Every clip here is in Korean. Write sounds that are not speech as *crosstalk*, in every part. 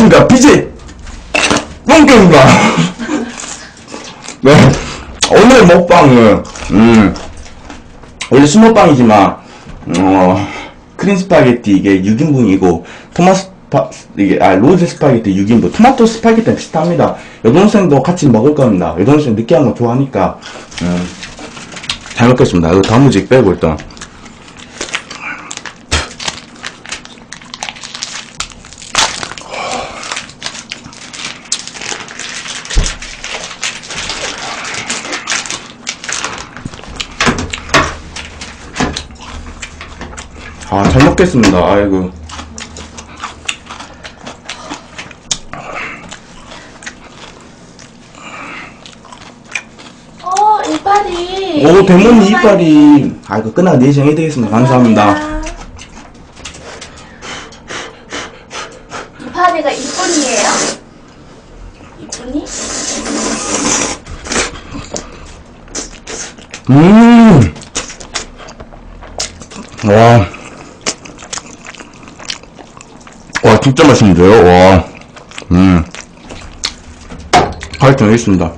안녕하십니까 BJ 똥개입니다. *laughs* 네. 오늘 먹방은 음 원래 수먹방이지만 어 크림 스파게티 이게 6인분이고 토마스 파, 이게 아 로즈 스파게티 6인분. 토마토 스파게티랑 비슷합니다. 여동생도 같이 먹을 겁니다. 여동생 느끼한 거 좋아하니까. 음, 잘 먹겠습니다. 이거 단무지 빼고 일단 아, 잘 먹겠습니다. 아이고. 어, 이빨이. 오, 대문 이빨이. 아이고, 끝나고 내시경해 되겠습니다. 감사합니다. 이파리가 이쁜이에요? 이쁜이? 음. 와. 와, 진짜 맛있는데요? 와. 음. 화이팅 하겠습니다.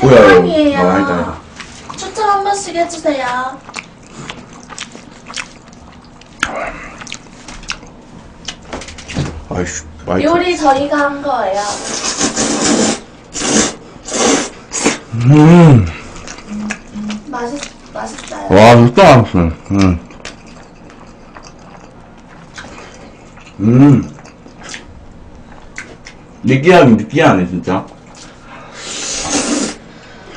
뭐야, 사랑이에요. 아, 아니다, 아니다. 추천 한 번씩 해주세요. 아이씨, 아이 요리 저희가 한 거예요. 음. 맛있, 맛있어요. 와, 진짜 맛있어. 음. 음. 느끼하긴 느끼하네, 진짜.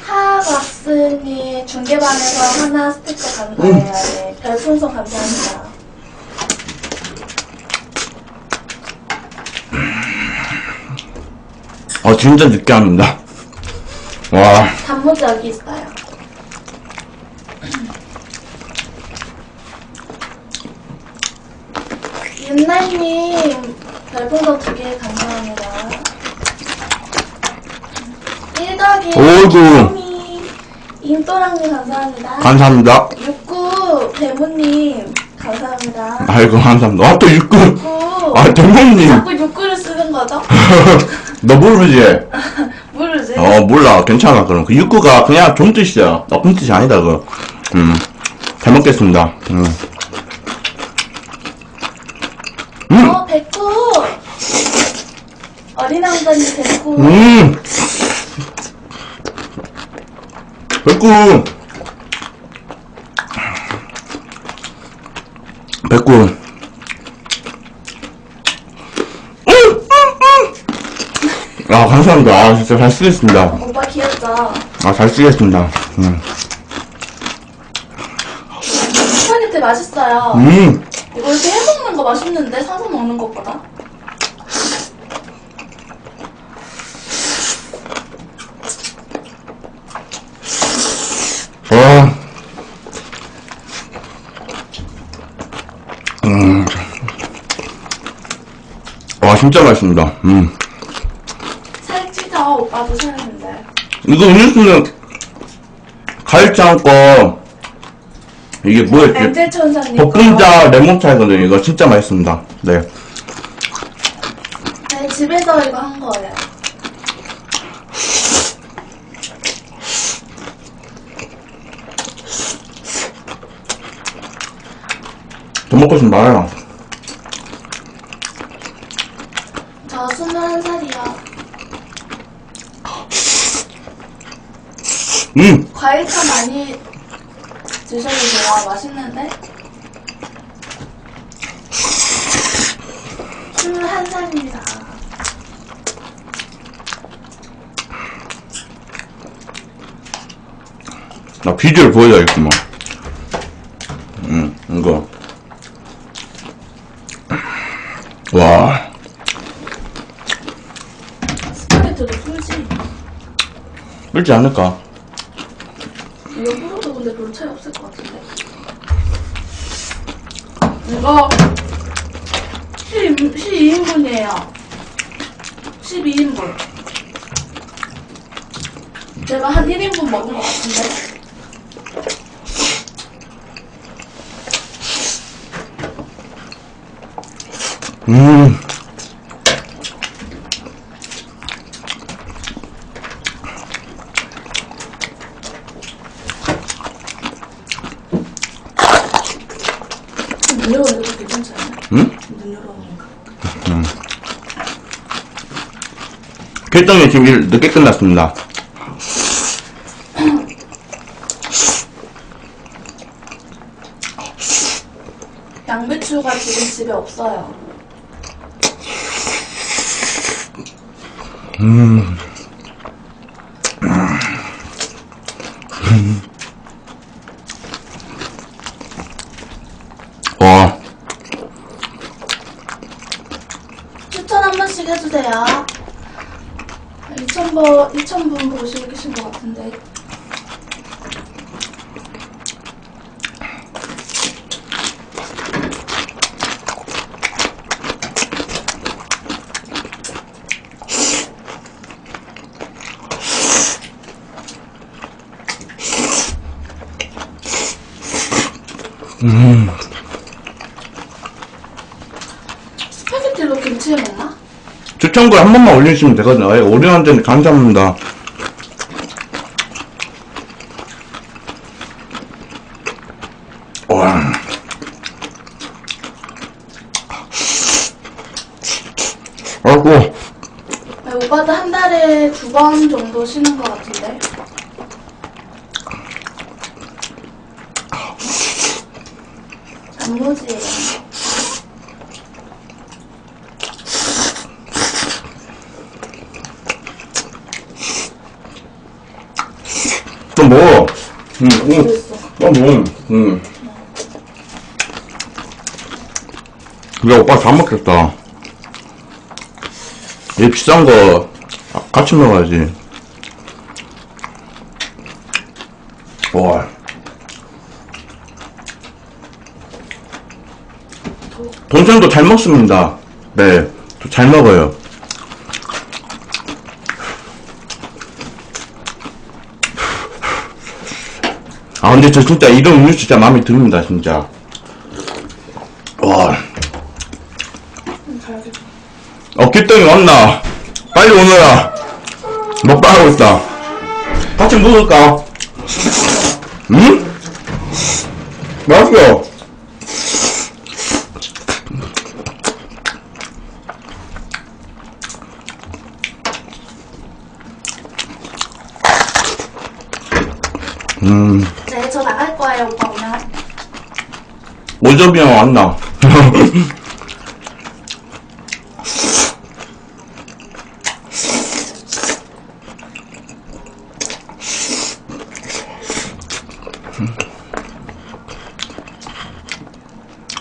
하박스님 중계방에서 하나 스티커 감사해요. 네, 별풍선 감사합니다. 아, 진짜 느끼합니다. 와, 단무지 여기 있어요. 윤나님 별풍선 두개 감사합니다. 1더기 어이구. 임또랑님 감사합니다. 감사합니다. 육구 배무님 감사합니다. 아이고, 감사합니다. 아, 또 육구. 육구 아, 대모님. 자꾸 육구를 쓰는 거죠? *laughs* 너 모르지? *laughs* 모르지? 어, 몰라. 괜찮아, 그럼. 그 육구가 그냥 좋은 뜻이야. 나쁜 뜻이 아니다, 그. 음. 잘 먹겠습니다. 음. 음. 어 백구 어린 왕자님 백구 음. 백구. 백구. 아, 감사합니다. 아, 진짜 잘 쓰겠습니다. 오빠 귀엽죠? 아, 잘 쓰겠습니다. 음. 스파게티 맛있어요. 음. 이거 이렇게 해먹는 거 맛있는데 사서 먹는 것보다. 진짜 맛있습니다. 음. 살찌죠? 오빠도 살았는데. 이거 음료수는 가일장 거, 이게 뭐였지? 엔젤 천사님 거. 볶음자 레몬차이거든요. 이거 진짜 맛있습니다. 네. 네, 집에서 이거 한 거예요. 더 먹고 싶으면 말해라. 저 21살이요. 음! 과일차 많이 드셔도 돼요. 맛있는데? 21살입니다. 나 비주얼 보여줘야겠구만. 음, 이거. 와. 스파게티도 풀지. 끓지 않을까? 차이 없을 것 같은데. 이거 12, 12인분이에요. 12인분. 제가 한 1인분 먹은 것 같은데. 음. 눈 열어오는 것도 괜찮지 않아요? 응? 눈 열어오는 거. 지금 일 늦게 끝났습니다. 양배추가 지금 집에 없어요. 와, 추천 한 번씩 해주세요. 2,000번, 2,000분 보시고 계신 것 같은데. 스파게티로 김치를 먹나? 추천글 한 번만 올려주시면 되거든요. 예, 오리한테 감사합니다. 와. 아이고, 네, 오빠도 한 달에 두 번 정도 쉬는 것 같은데. 단무지예요. 응, 응. 그랬어. 또 먹어. 응. 그래, 오빠 다 먹겠다. 이 비싼 거 같이 먹어야지. 와. 동생도 잘 먹습니다. 네, 또잘 먹어요. 아, 근데 저 진짜 이런 음료 진짜 마음에 듭니다, 진짜. 와. 음. 어, 기똥이 왔나? 빨리 오너라. 먹방하고 있다. 같이 먹을까? 응? 맛있어. 음, 네, 저 나갈 거예요, 오빠 오면. 형 왔나?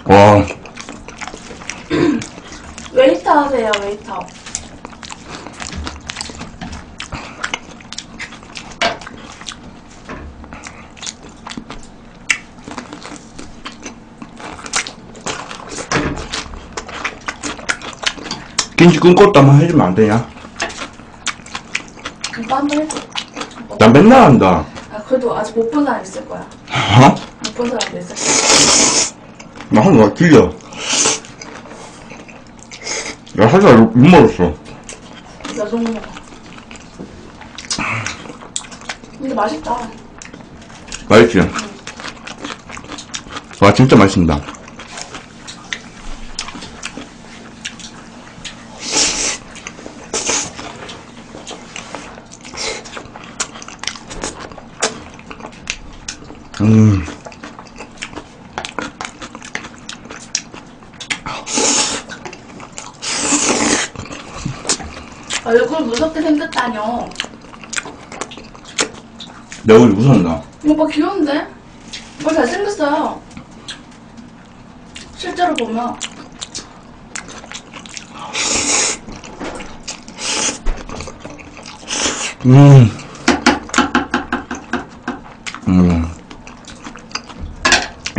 와, 웨이터 하세요, 웨이터. 김치 끊고 한번 해주면 안 되냐? 오빠 한번 해줘. 나 맨날 한다. 아, 그래도 아직 못 본 사람 있을 거야. 어? 못 본 사람도 있을 거야. 나 하는 거 길려. 나 살짝 못 먹었어. 나 정도 먹어. 근데 맛있다. 맛있지? 와, 진짜 맛있습니다. 음, 얼굴 무섭게 생겼다뇨. 내 얼굴이 무섭나? 오빠 귀여운데? 오빠 잘생겼어요. 실제로 보면. 음. 음.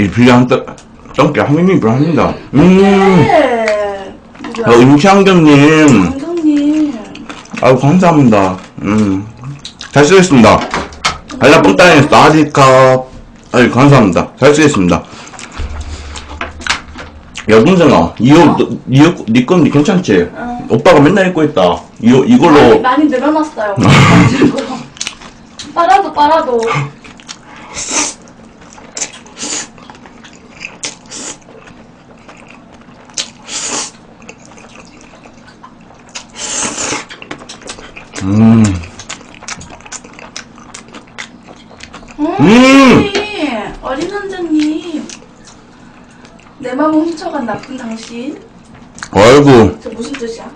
이 떡, 떡게 한 입을 합니다. 음. 네. 어, 임창경님. 아유, 감사합니다. 음. 잘 쓰겠습니다. 알라 뽕따니 사디카. 아유, 감사합니다. 잘 쓰겠습니다. 여동생아, 이 옷, 너- 이 옷, 니 건데 괜찮지? 응. 오빠가 맨날 입고 있다. 이 옷, 많이, 이걸로, 많이 늘어났어요. *laughs* 빨아도 빨아도. *laughs* 음, 음. 음! 어린 원장님. 내 맘을 훔쳐간 나쁜 당신. 아이고, 저 무슨 뜻이야?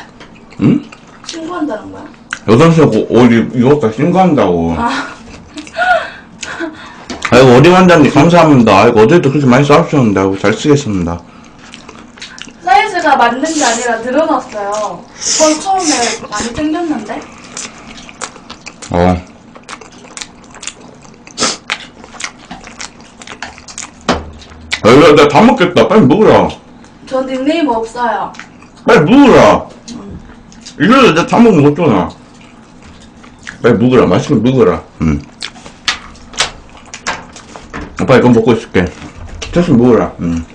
응? 신고한다는 거야? 여동생 옷, 이옷다 신고한다고. 아, *laughs* 아이고, 어리 원장님 감사합니다. 아이고, 어제도 그렇게 많이 싸우셨는데, 아이고, 잘 쓰겠습니다. 사이즈가 맞는 게 아니라 늘어났어요. 이번 처음에 많이 생겼는데? 어. 아이고, 나다 먹겠다. 빨리 먹으라. 저 닉네임 없어요. 빨리 먹으라. 이래서 내가 다 먹은 거잖아. 빨리 먹으라. 맛있게 먹으라. 응. 오빠 이거 먹고 있을게. 천천히 먹으라. 응.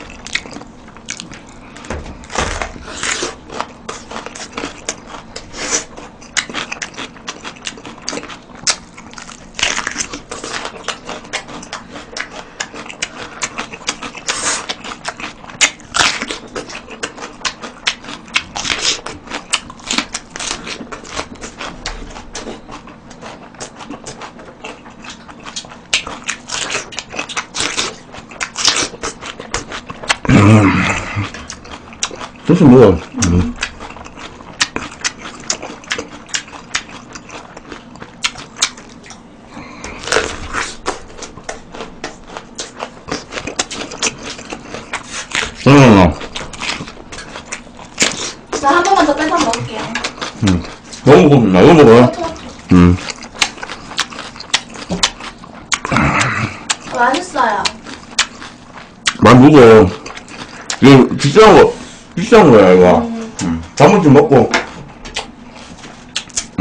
천천히 먹어. 응. 응. 자, 한 번만 더 뺏어 먹을게요. 너무 먹어. 나 이거 먹어. 응. 맛있어요. 많이 먹어. 이거 비싼 거, 비싼 거야, 이거. 응. 단무지 먹고.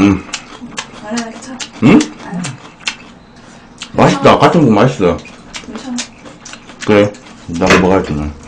응. 아니, 괜찮아. 응? 맛있다. 같은 거 맛있어. 괜찮아. 그래. 나도 먹어야지, 난.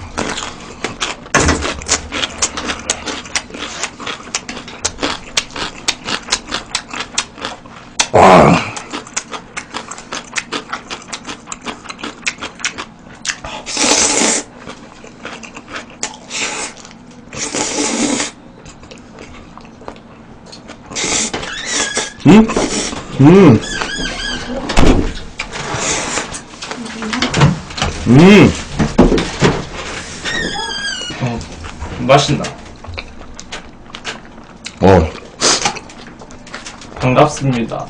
음? 음. 음. 맛있나? 어. 반갑습니다.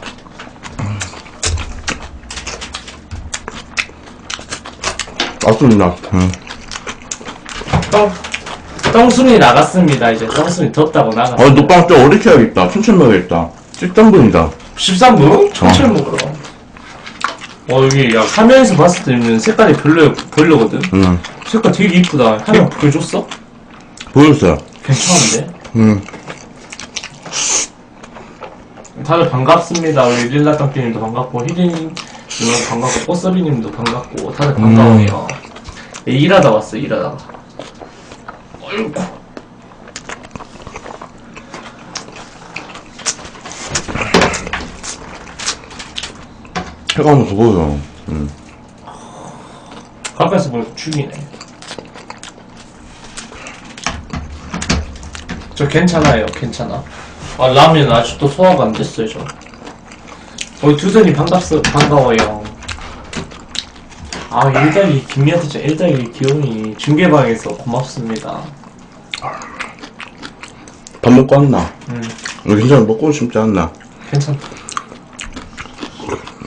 맞습니다. 음. 떡, 떡순이 나갔습니다. 이제 떡순이 덥다고 나갔어. 아, 녹방 좀 오래 켜야겠다. 천천히 먹어야겠다. 13분이다. 13분? 천천히 먹으러. 어, 여기, 야, 화면에서 봤을 때는 색깔이 별로, 별로거든? 음. 색깔 되게 이쁘다. 하나 보여줬어? 보였어요. 괜찮은데? 음. 다들 반갑습니다. 우리 릴라 땅띠님도 반갑고, 누나 반갑고, 꽃서리님도 반갑고, 다들 반가워요. 예, 일하다 왔어, 일하다가. 어이구. 해가 오는 거 보여. 음. 가까이서 보니까 죽이네. 저 괜찮아요, 괜찮아. 아, 라면 아직도 소화가 안 됐어요, 저. 우리 두전이 반갑소, 반가워요. 아, 일달이, 김미한테 진짜 일달이 귀여우니 중계방에서 고맙습니다. 밥 먹고 왔나? 음, 너 괜찮아. 먹고 싶지 않나? 괜찮다.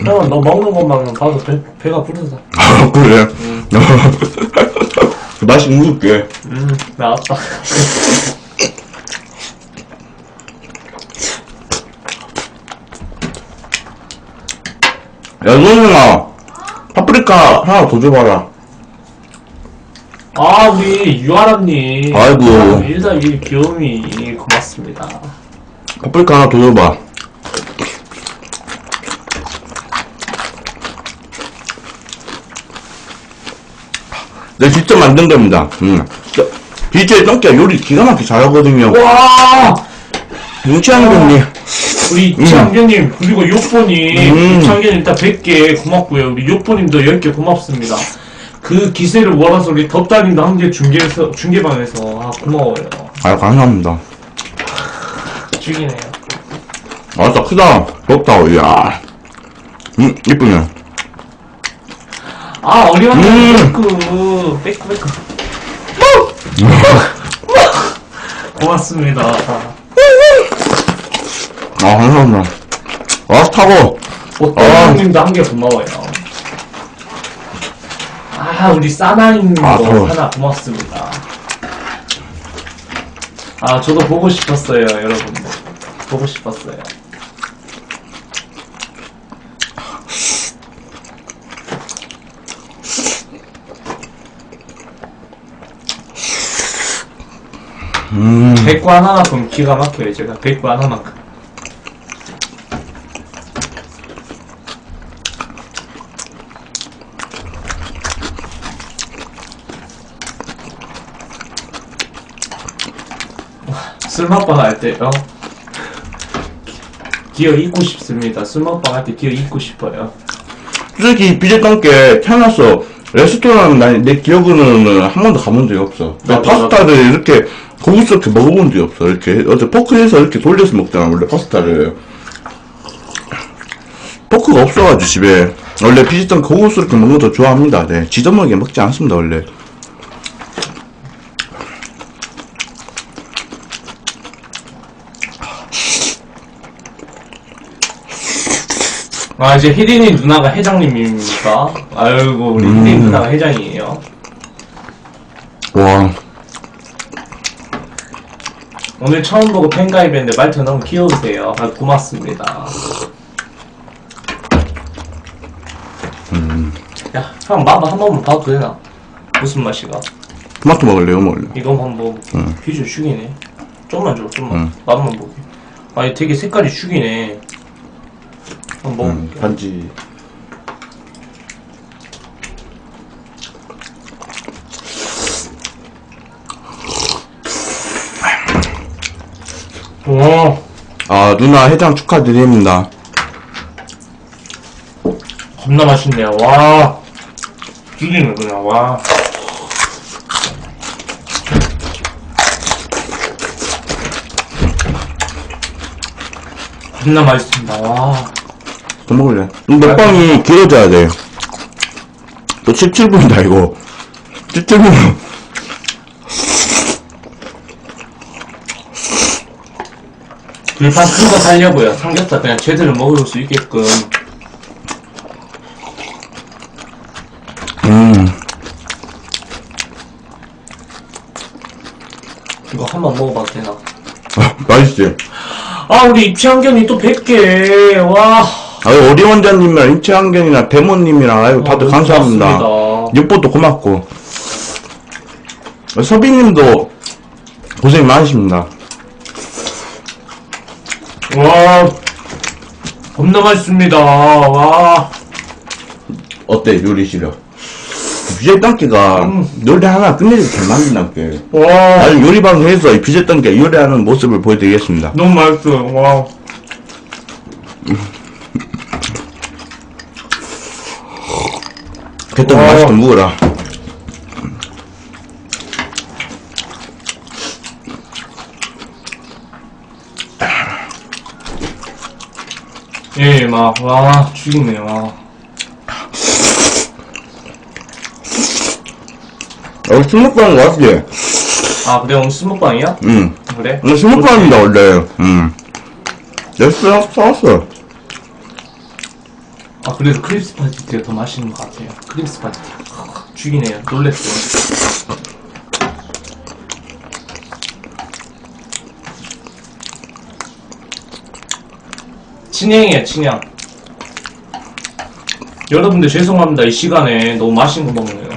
형, 너 먹는 것만 봐도 배, 배가 부르다. *laughs* 아, 그래? *laughs* 맛이 먹을게. 음, 나왔다. 야, 노영아. 파프리카 하나 더 줘봐라. 아, 우리 유아람님. 아이고. 일달이 귀여움이 고맙습니다. 파프리카 하나 더 줘봐. 내 직접 만든 겁니다. 음. BJ 똥기가 요리 기가 막히게 잘하거든요. 와! 윤치한 분님. 우리 이창규님 그리고 요뽀님 음. 이창규님 일단 100개 고맙고요 우리 요뽀님도 10개 고맙습니다 그 기세를 몰아서 우리 덕다님도 한개 중계에서 중계방에서 아 고마워요 아, 감사합니다. 죽이네요 아, 진짜 크다. 부럽다, 이야. 음, 이쁘네. 아 어리광 음. 베크 베크 베크 고맙습니다. 아, 감사합니다. 아, 타고. 오토님도 한 개 고마워요. 아 우리 사나이님도 아, 더워. 하나 고맙습니다. 아 저도 보고 싶었어요 여러분들 보고 싶었어요 음, 백구 하나만큼 기가 막혀요 제가. 백구 하나만큼. 술 먹방 할 때요 기어 잊고 싶습니다. 술 먹방 할 때 기어 잊고 싶어요. 솔직히 똥게 태어났어. 레스토랑 난, 내 기억으로는 한 번도 가본 적이 없어. 나 파스타를 이렇게 고급스럽게 먹어본 적이 없어. 이렇게, 어제 포크에서 이렇게 돌려서 먹잖아, 원래 파스타를. 포크가 없어가지고, 집에. 원래 BJ 똥 고급스럽게 먹는 거더 좋아합니다. 네. 지저분하게 먹지 않습니다, 원래. 아 이제 혜린이 누나가 회장님입니까? 아이고 우리 음. 혜린이 누나가 회장이에요 와. 오늘 처음 보고 팬가입했는데 말투 너무 귀여우세요. 아, 고맙습니다. 야, 형 맛만 한 번만 봐도 되나? 무슨 맛이가? 토마토 먹을래요, 먹을래? 이거 한번 응. 퀴즈 죽이네. 좀만 줘, 좀만. 응. 맛만 보게. 아니, 되게 색깔이 죽이네. 한번 응, 먹어볼게. 반지. 와, 아, 누나 회장 축하드립니다. 겁나 맛있네요. 와, 죽이네, 그냥. 와. 겁나 맛있습니다. 와. 더 먹을래? 먹방이 길어져야 돼. 또 17분이다, 이거. 17분. 불판 큰 거 살려고요. 삼겹살 그냥 제대로 먹을 수 있게끔. 음. 이거 한 번 먹어봐도 되나? 아, 맛있지? 아, 우리 입시한견이 또 100개. 와. 아유, 어리원자님이랑 임채환경이랑 대모님이랑, 아유, 다들 아, 감사합니다. 고맙습니다. 육보도 고맙고. 서비님도 고생 많으십니다. 와. 겁나 맛있습니다. 와. 어때, 요리 실력? 딴기가 음. 요리 하나 끝내주고 잘 만든다는 게. 와. 나는 요리 방송에서 이 딴기 요리하는 모습을 보여드리겠습니다. 너무 맛있어요. 와. 와. 맛있게 먹어라. 예, 막, 와, 죽이네, 와. 하는 거 같지? 아, 그래, 오늘 스모빵이야? 응. 그래? 오늘 합니다, 원래. 응. 내가 술 사왔어. 아, 그래도 크립스 파티가 더 맛있는 것 같아요. 크립스 파티. 죽이네요. 놀랬어요. 친양이에요, 친양. 여러분들 죄송합니다. 이 시간에 너무 맛있는 거 먹네요.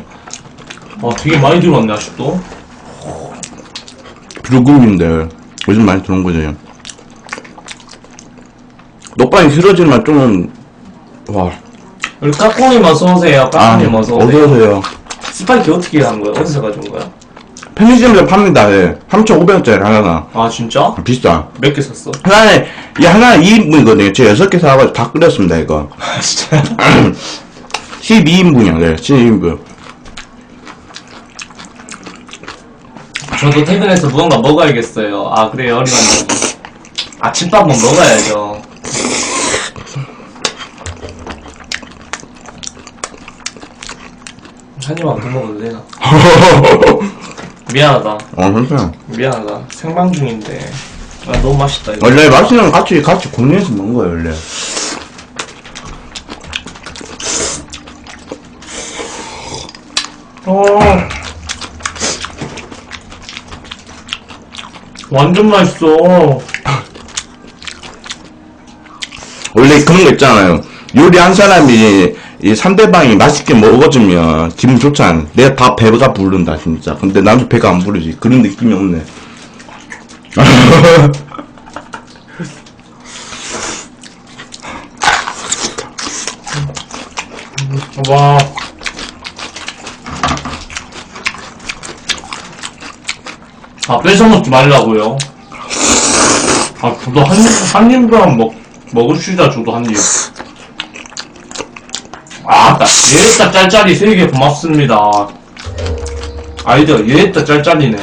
아, 되게 많이 들어왔네, 아직도. 불금인데 요즘 많이 들어온 거죠. 녹방이 싫어지만 좀, 와. 우리 까꿍님 어서 오세요. 아, 까꿍님 어서 오세요. 어서 오세요. 스파이키 어떻게 한 거야? 어디서 가져온 거야? 편의점에서 팝니다. 예. 3,500원짜리 하나가. 아 진짜? 비싸. 몇 개 샀어? 하나에, 이 하나 2인분이거든요. 제가 6개 사가지고 다 끓였습니다, 이거. *laughs* 아 진짜? 12인분이요, *clears throat* 네, 12인분. 저도 퇴근해서 무언가 먹어야겠어요. 아 그래요 어리만님. 아침밥은 먹어야죠. *laughs* 한 입만 더 먹어도 되나? *laughs* 미안하다. 어, 괜찮아. 미안하다. 생방 중인데. 아, 너무 맛있다, 이거. 원래 맛있는 건 같이, 같이 공유해서 먹는 거예요, 원래. 어. 완전 맛있어. 원래 그런 거 있잖아요. 요리 한 사람이 이 상대방이 맛있게 먹어주면 기분 좋잖아. 내가 다 배가 부른다, 진짜. 근데 나도 배가 안 부르지. 그런 느낌이 없네. 와. 아, 뺏어 먹지 말라고요. 아, 저도 한, 입- 한 입만 먹, 먹읍시다, 저도 한 입. 아, 나, 얘다 짤짤이 3개 고맙습니다. 아이디어, 얘다 짤짤이네.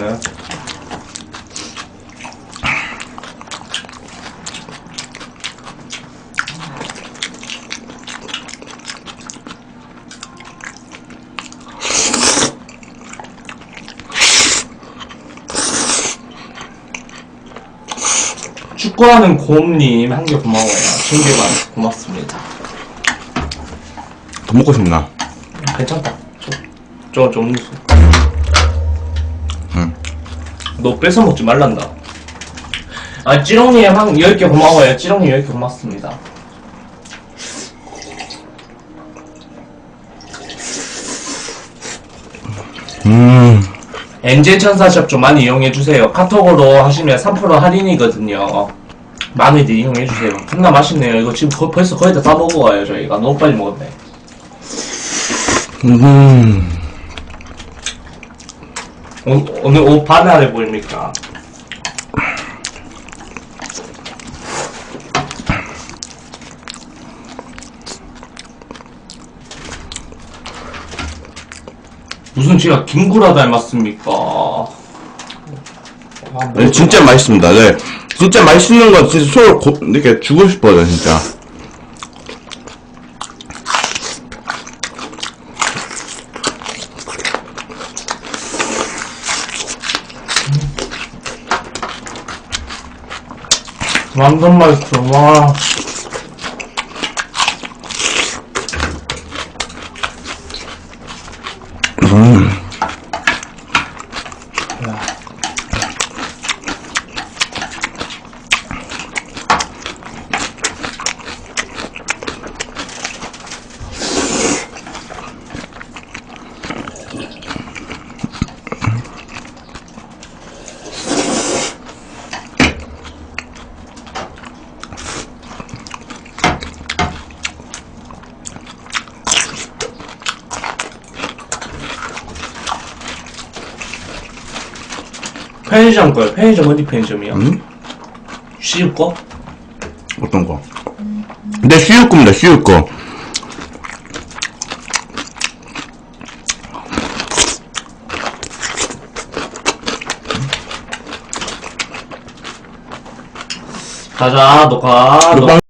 축구하는 곰님 한 개 고마워요. 10개만 고맙습니다. 더 먹고 싶나? 괜찮다. 저, 저, 저 음료수. 응. 너 뺏어 먹지 말란다. 아, 찌롱님 한 10개 고마워요. 찌롱님 10개 고맙습니다. 음, 엔젤 천사샵 좀 많이 이용해주세요. 카톡으로 하시면 3% 할인이거든요. 많이들 이용해주세요. 존나 맛있네요. 이거 지금 거- 벌써 거의 다 싸먹어가요, 저희가. 너무 빨리 먹었네. 음. 오, 오늘 옷 반하래 보입니까? 무슨 제가 김구라 닮았습니까? 아, 뭐- 네, 진짜 맛있습니다. 네. 진짜 맛있는 건 진짜 손을 고, 이렇게 주고 싶어요, 진짜. 완전 맛있어, 와. 음. 편의점 거요. 편의점 어디 편의점이요? 음? 시집 거? 어떤 거? 근데 쉬울 겁니다, 쉬울 거. 가자, 녹화. 녹화.